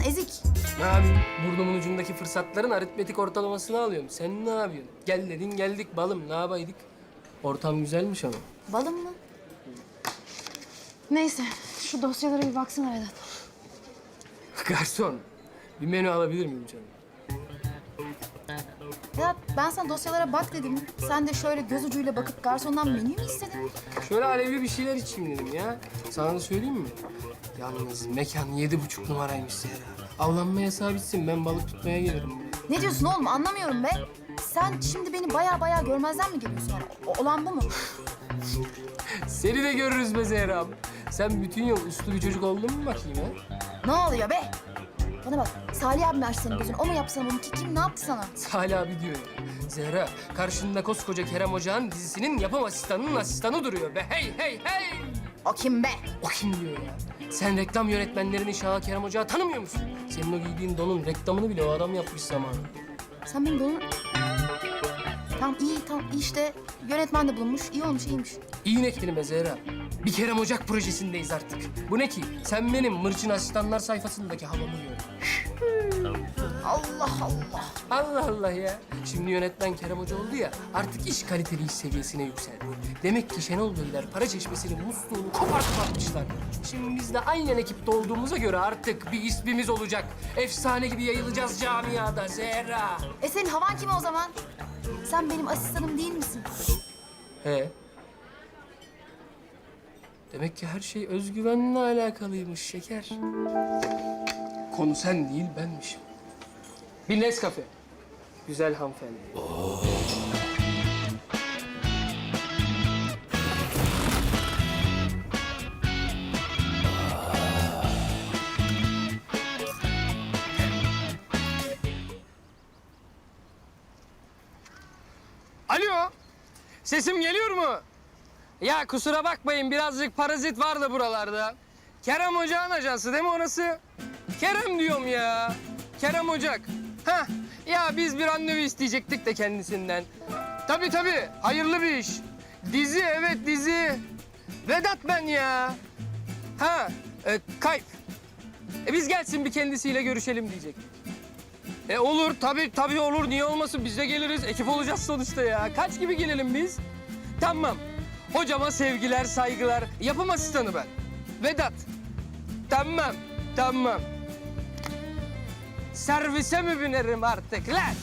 ezik. Ne yapayım? Burnumun ucundaki fırsatların aritmetik ortalamasını alıyorum. Sen ne yapıyorsun? Gel dedin geldik balım. Ne yapaydık? Ortam güzelmiş ama. Balım mı? Neyse, şu dosyalara bir baksana Vedat. Garson, bir menü alabilir miyim canım? Vedat, ben sana dosyalara bak dedim. Sen de şöyle göz ucuyla bakıp garsondan menü mü istedin? Şöyle alevli bir şeyler içeyim dedim ya. Sana da söyleyeyim mi? Yalnız mekan yedi buçuk numaraymış Zehra. Avlanma yasağı bitsin ben balık tutmaya gelirim. Ne diyorsun oğlum anlamıyorum be. Sen şimdi beni baya baya görmezden mi geliyorsun yani? O- olan bu mu? Seni de görürüz be Zehra. Sen bütün yıl uslu bir çocuk oldun mu bakayım ha? Ne oluyor be? Bana bak, Salih abim açtı senin gözünü. O mu yaptı sana bunu? Ki Kim ne yaptı sana? Salih abi diyor ya. Zehra, karşında koskoca Kerem Ocağ'ın dizisinin yapım asistanının asistanı duruyor be. Hey hey hey! O kim be? O kim diyor ya? Sen reklam yönetmenlerini Şaha Kerem Ocağ'ı tanımıyor musun? Senin o giydiğin donun reklamını bile o adam yapmış zamanında. Sen benim bunu... Tamam iyi, tamam iyi işte. Yönetmen de bulunmuş. İyi olmuş, iyiymiş. İyi nektirin be Zehra. Bir Kerem Ocak projesindeyiz artık. Bu ne ki? Sen benim Mırçın Asistanlar sayfasındaki havamı gör. Allah Allah. Allah Allah ya. Şimdi yönetmen Kerem Hoca oldu ya, artık iş kaliteli iş seviyesine yükseldi. Demek ki Şenol Beyler para çeşmesinin musluğunu kopartıp atmışlar. Şimdi biz de aynen ekipte olduğumuza göre artık bir ismimiz olacak. Efsane gibi yayılacağız camiada Zehra. E senin havan kim o zaman? Sen benim asistanım değil misin? He. Demek ki her şey özgüvenle alakalıymış şeker. Konu sen değil benmişim. Bir Nescafe. Güzel hanımefendi. Sesim geliyor mu? Ya kusura bakmayın birazcık parazit var da buralarda. Kerem Ocak'ın ajansı değil mi orası? Kerem diyorum ya. Kerem Ocak. Heh. Ya biz bir randevu isteyecektik de kendisinden. Tabii tabii. Hayırlı bir iş. Dizi evet dizi. Vedat ben ya. Ha. E, kayıp. E biz gelsin bir kendisiyle görüşelim diyecek. E olur tabii tabii olur. Niye olmasın? Biz de geliriz. Ekip olacağız sonuçta ya. Kaç gibi gelelim biz? Tamam. Hocama sevgiler, saygılar. Yapım asistanı ben. Vedat. Tamam, tamam. Servise mi binerim artık lan?